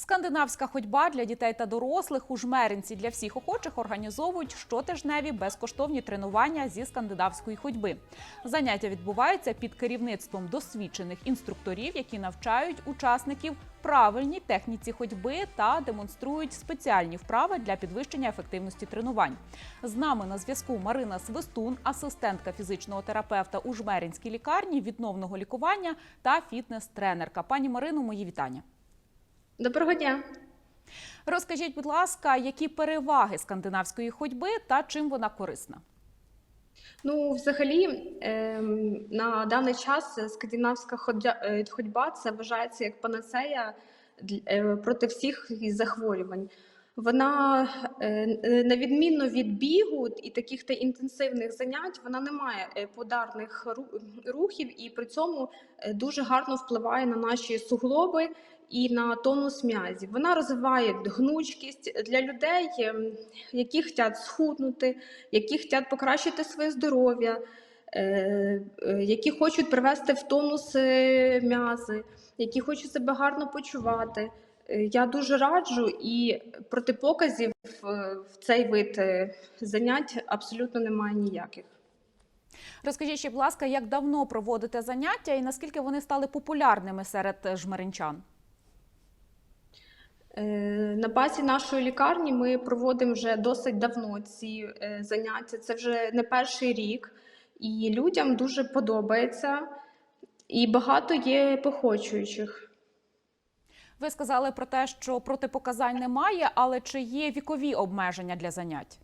Скандинавська ходьба для дітей та дорослих у жмеринці для всіх охочих організовують щотижневі безкоштовні тренування зі скандинавської ходьби. Заняття відбуваються під керівництвом досвідчених інструкторів, які навчають учасників правильній техніці ходьби та демонструють спеціальні вправи для підвищення ефективності тренувань. З нами на зв'язку Марина Свистун, асистентка фізичного терапевта у жмеринській лікарні відновного лікування та фітнес-тренерка. Пані Марино, мої вітання. Доброго дня. Розкажіть, будь ласка, які переваги скандинавської ходьби та чим вона корисна? Ну, взагалі, ем, на даний час скандинавська е, ходьба це вважається як панацея е, проти всіх захворювань. Вона, е, на відміну від бігу і таких та інтенсивних занять, вона не має е, подарних рухів і при цьому е, дуже гарно впливає на наші суглоби і на тонус м'язів. Вона розвиває гнучкість для людей, ем, які хочуть схуднути, які хочуть покращити своє здоров'я, які хочуть привести в тонус м'язи, які хочуть себе гарно почувати. Е, Я дуже раджу і протипоказів е, в цей вид е, занять абсолютно немає ніяких. Розкажіть, ще, будь ласка, як давно проводите заняття і наскільки вони стали популярними серед жмеринчан? На базі нашої лікарні ми проводимо вже досить давно ці заняття. Це вже не перший рік, і людям дуже подобається, і багато є похочуючих. Ви сказали про те, що протипоказань немає, але чи є вікові обмеження для занять?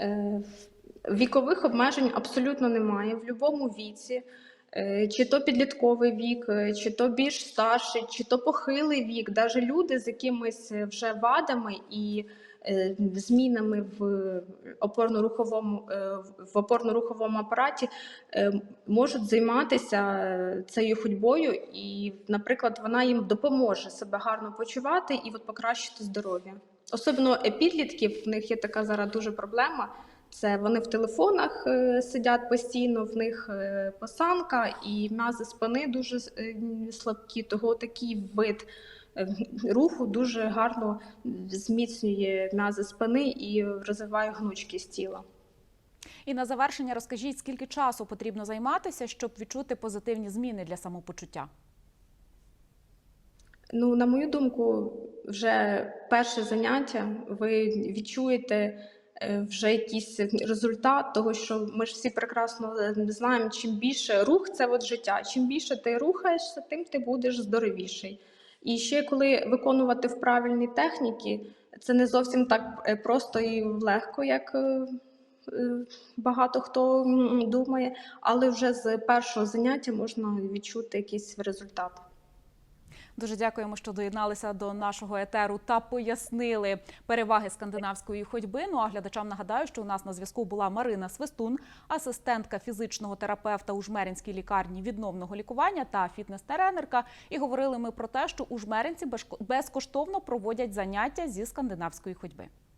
Е, Вікових обмежень абсолютно немає в будь-якому віці, чи то підлітковий вік, е, чи то більш старший, чи то похилий вік, навіть люди з якимись е, вже вадами і е, змінами в опорно-руховому е, в опорно-руховому апараті е, можуть займатися е, цією ходьбою, і, наприклад, вона їм допоможе себе гарно почувати і от покращити здоров'я. Особливо е, підлітків, в них є така зараз дуже проблема. Це вони в телефонах е, сидять постійно, в них е, посанка і м'язи спини дуже е, слабкі. Того такий вид руху дуже гарно зміцнює м'язи спини і розвиває гнучкість тіла. І на завершення розкажіть, скільки часу потрібно займатися, щоб відчути позитивні зміни для самопочуття? Ну, на мою думку, вже перше заняття ви відчуєте вже якийсь результат, того що ми ж всі прекрасно е, знаємо, чим більше рух це от життя. Чим більше ти рухаєшся, тим ти будеш здоровіший. І ще коли виконувати в правильній техніці, це не зовсім так е, просто і легко, як е, е, багато хто думає, але вже з першого заняття можна відчути якийсь результат. Дуже дякуємо, що доєдналися до нашого етеру та пояснили переваги скандинавської ходьби. Ну а глядачам нагадаю, що у нас на зв'язку була Марина Свистун, асистентка фізичного терапевта у жмеринській лікарні відновного лікування та фітнес-тренерка. І говорили ми про те, що у жмеринці безкоштовно проводять заняття зі скандинавської ходьби.